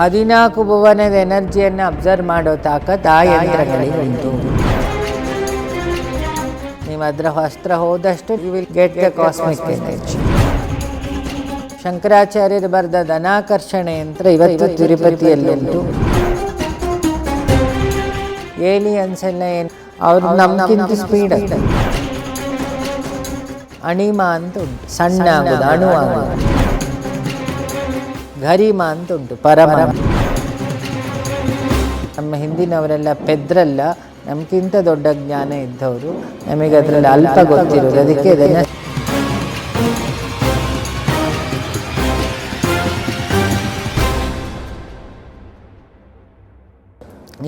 ಹದಿನಾಲ್ಕು ಭುವನದ ಎನರ್ಜಿಯನ್ನು ಅಬ್ಸರ್ವ್ ಮಾಡೋ ತಾಕತ್ ಆ ಯಂತ್ರಗಳಿಗೆ ಉಂಟು. ನೀವು ಅದರ ಹಸ್ತ್ರ ಹೋದಷ್ಟು you will get the cosmic energy ಶಂಕರಾಚಾರ್ಯರು ಬರೆದ ಧನಾಕರ್ಷಣೆ ಯಂತ್ರ ಇವತ್ತು ತಿರುಪತಿಯಲ್ಲುಂಟು ಏಲಿಯನ್ಸ್ ಎಲ್ಲ ಏನು? ಅವ್ರು ನಮ್ಮ ಸ್ಪೀಡ್ ಅಣಿಮ ಅಂತ ಉಂಟು. ಸಣ್ಣ ಆಗೋದು ಅಣು ಆಗೋದು ಗರಿಮ ಅಂತ ಉಂಟು ಪರಮ. ನಮ್ಮ ಹಿಂದಿನವರೆಲ್ಲ ಪೆದ್ರಲ್ಲ ನಮ್ಗಿಂತ ದೊಡ್ಡ ಜ್ಞಾನ ಇದ್ದವರು ನಮಗೆ ಅದರಲ್ಲಿ ಅಲ್ಪ ಗೊತ್ತಿರೋದು ಅದಕ್ಕೆ ಇದನ್ನು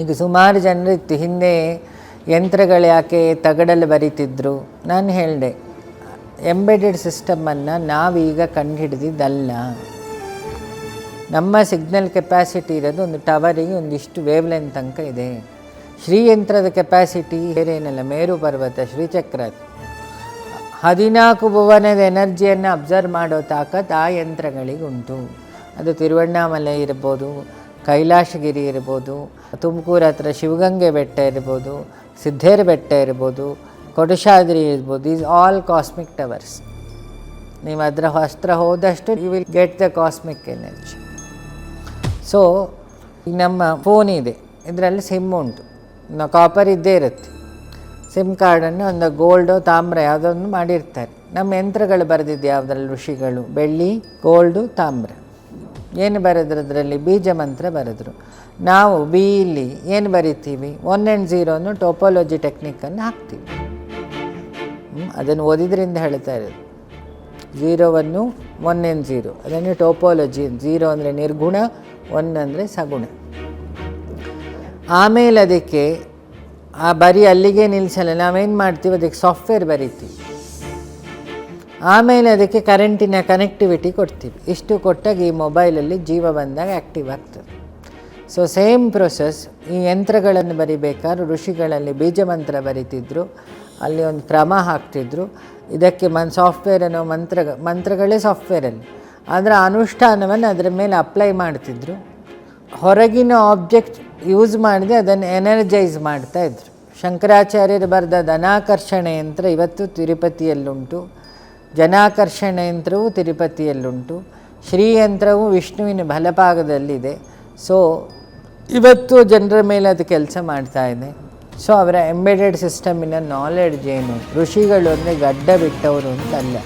ಈಗ ಸುಮಾರು ಜನರಿತ್ತು ಹಿಂದೆ ಯಂತ್ರಗಳು ಯಾಕೆ ತಗಡಲ್ಲಿ ಬರಿತಿದ್ರು? ನಾನು ಹೇಳಿದೆ ಎಂಬೆಡೆಡ್ ಸಿಸ್ಟಮನ್ನು ನಾವೀಗ ಕಂಡುಹಿಡಿದಿದ್ದಲ್ಲ. ನಮ್ಮ ಸಿಗ್ನಲ್ ಕೆಪಾಸಿಟಿ ಇರೋದು ಒಂದು ಟವರಿಗೆ ಒಂದಿಷ್ಟು ವೇವ್ ಲೈನ್ ತನಕ ಇದೆ. ಶ್ರೀಯಂತ್ರದ ಕೆಪಾಸಿಟಿ ಬೇರೇನಲ್ಲ ಮೇರು ಪರ್ವತ, ಶ್ರೀಚಕ್ರ. ಹದಿನಾಲ್ಕು ಭುವನದ ಎನರ್ಜಿಯನ್ನು ಅಬ್ಸರ್ವ್ ಮಾಡೋ ತಾಕತ್ ಆ ಯಂತ್ರಗಳಿಗೆ ಉಂಟು. ಅದು ತಿರುವಣ್ಣಾಮಲೆ ಇರ್ಬೋದು ಕೈಲಾಸಗಿರಿ ಇರ್ಬೋದು, ತುಮಕೂರು ಹತ್ರ ಶಿವಗಂಗೆ ಬೆಟ್ಟ ಇರ್ಬೋದು, ಸಿದ್ಧೇರ ಬೆಟ್ಟ ಇರ್ಬೋದು ಕೊಡಶಾದ್ರಿ ಇರ್ಬೋದು ಈಸ್ ಆಲ್ ಕಾಸ್ಮಿಕ್ ಟವರ್ಸ್ ನೀವು ಅದರ ಹತ್ರ ಹೋದಷ್ಟು you will get the cosmic energy so ಈಗ ನಮ್ಮ ಫೋನ್ ಇದೆ. ಇದರಲ್ಲಿ ಸಿಮ್ ಉಂಟು. ನಾ ಕಾಪರ್ ಇದ್ದೇ ಇರುತ್ತೆ. ಸಿಮ್ ಕಾರ್ಡನ್ನು ಒಂದು ಗೋಲ್ಡು ತಾಮ್ರ ಯಾವುದೊಂದು ಮಾಡಿರ್ತಾರೆ. ನಮ್ಮ ಯಂತ್ರಗಳು ಬರೆದಿದ್ದು ಯಾವುದ್ರಲ್ಲಿ? ಋಷಿಗಳು. ಬೆಳ್ಳಿ ಗೋಲ್ಡು ತಾಮ್ರ. ಏನು ಬರೆದ್ರು ಅದರಲ್ಲಿ ಬೀಜ ಮಂತ್ರ ಬರೆದ್ರು. ನಾವು ಬಿ ಇಲ್ಲಿ ಏನು ಬರಿತೀವಿ? ಒನ್ ಆ್ಯಂಡ್ ಝೀರೋನು ಟೋಪೋಲಜಿ ಟೆಕ್ನಿಕನ್ನು ಹಾಕ್ತೀವಿ. ಅದನ್ನು ಓದಿದ್ರಿಂದ ಹೇಳ್ತಾ ಇರೋದು. ಝೀರೋವನ್ನು ಒನ್ ಎನ್ ಝೀರೋ ಅದನ್ನು ಟೋಪಾಲಜಿ ಝೀರೋ ಅಂದರೆ ನಿರ್ಗುಣ ಒನ್ ಅಂದರೆ ಸಗುಣ. ಆಮೇಲೆ ಅದಕ್ಕೆ ಆ ಬರೀ ಅಲ್ಲಿಗೆ ನಿಲ್ಲಿಸಲ್ಲ ನಾವೇನು ಮಾಡ್ತೀವಿ? ಅದಕ್ಕೆ ಸಾಫ್ಟ್ವೇರ್ ಬರಿತೀವಿ. ಆಮೇಲೆ ಅದಕ್ಕೆ ಕರೆಂಟಿನ ಕನೆಕ್ಟಿವಿಟಿ ಕೊಡ್ತೀವಿ. ಇಷ್ಟು ಕೊಟ್ಟಾಗ ಈ ಮೊಬೈಲಲ್ಲಿ ಜೀವ ಬಂದಾಗ ಆ್ಯಕ್ಟಿವ್ ಆಗ್ತದೆ. ಸೊ ಸೇಮ್ ಪ್ರೊಸೆಸ್ ಈ ಯಂತ್ರಗಳನ್ನು ಬರಿಬೇಕಾದ್ರೆ, ಋಷಿಗಳಲ್ಲಿ ಬೀಜ ಮಂತ್ರ ಬರಿತಿದ್ರು. ಅಲ್ಲಿ ಒಂದು ಕ್ರಮ ಹಾಕ್ತಿದ್ರು. ಇದಕ್ಕೆ ಮನ್ ಸಾಫ್ಟ್ವೇರ್ ಅನ್ನೋ ಮಂತ್ರ, ಮಂತ್ರಗಳೇ ಸಾಫ್ಟ್ವೇರಲ್ಲಿ ಅದರ ಅನುಷ್ಠಾನವನ್ನು ಅದರ ಮೇಲೆ ಅಪ್ಲೈ ಮಾಡ್ತಿದ್ರು. ಹೊರಗಿನ ಆಬ್ಜೆಕ್ಟ್ ಯೂಸ್ ಮಾಡದೆ ಅದನ್ನು ಎನರ್ಜೈಸ್ ಮಾಡ್ತಾ ಇದ್ರು. ಶಂಕರಾಚಾರ್ಯರು ಬರೆದ ಧನಾಕರ್ಷಣೆ ಯಂತ್ರ ಇವತ್ತು ತಿರುಪತಿಯಲ್ಲುಂಟು. ಜನಾಕರ್ಷಣೆ ಯಂತ್ರವು ತಿರುಪತಿಯಲ್ಲುಂಟು. ಶ್ರೀಯಂತ್ರವು ವಿಷ್ಣುವಿನ ಬಲಭಾಗದಲ್ಲಿದೆ. ಸೊ ಇವತ್ತು ಜನರ ಮೇಲೆ ಅದು ಕೆಲಸ ಮಾಡ್ತಾ ಇದೆ. ಸೊ ಅವರ ಎಂಬೆಡೆಡ್ ಸಿಸ್ಟಮಿನ ನಾಲೆಡ್ಜ್ ಏನು? ಋಷಿಗಳು ಅಂದರೆ ಗಡ್ಡ ಬಿಟ್ಟವರು ಅಂತಲ್ಲ.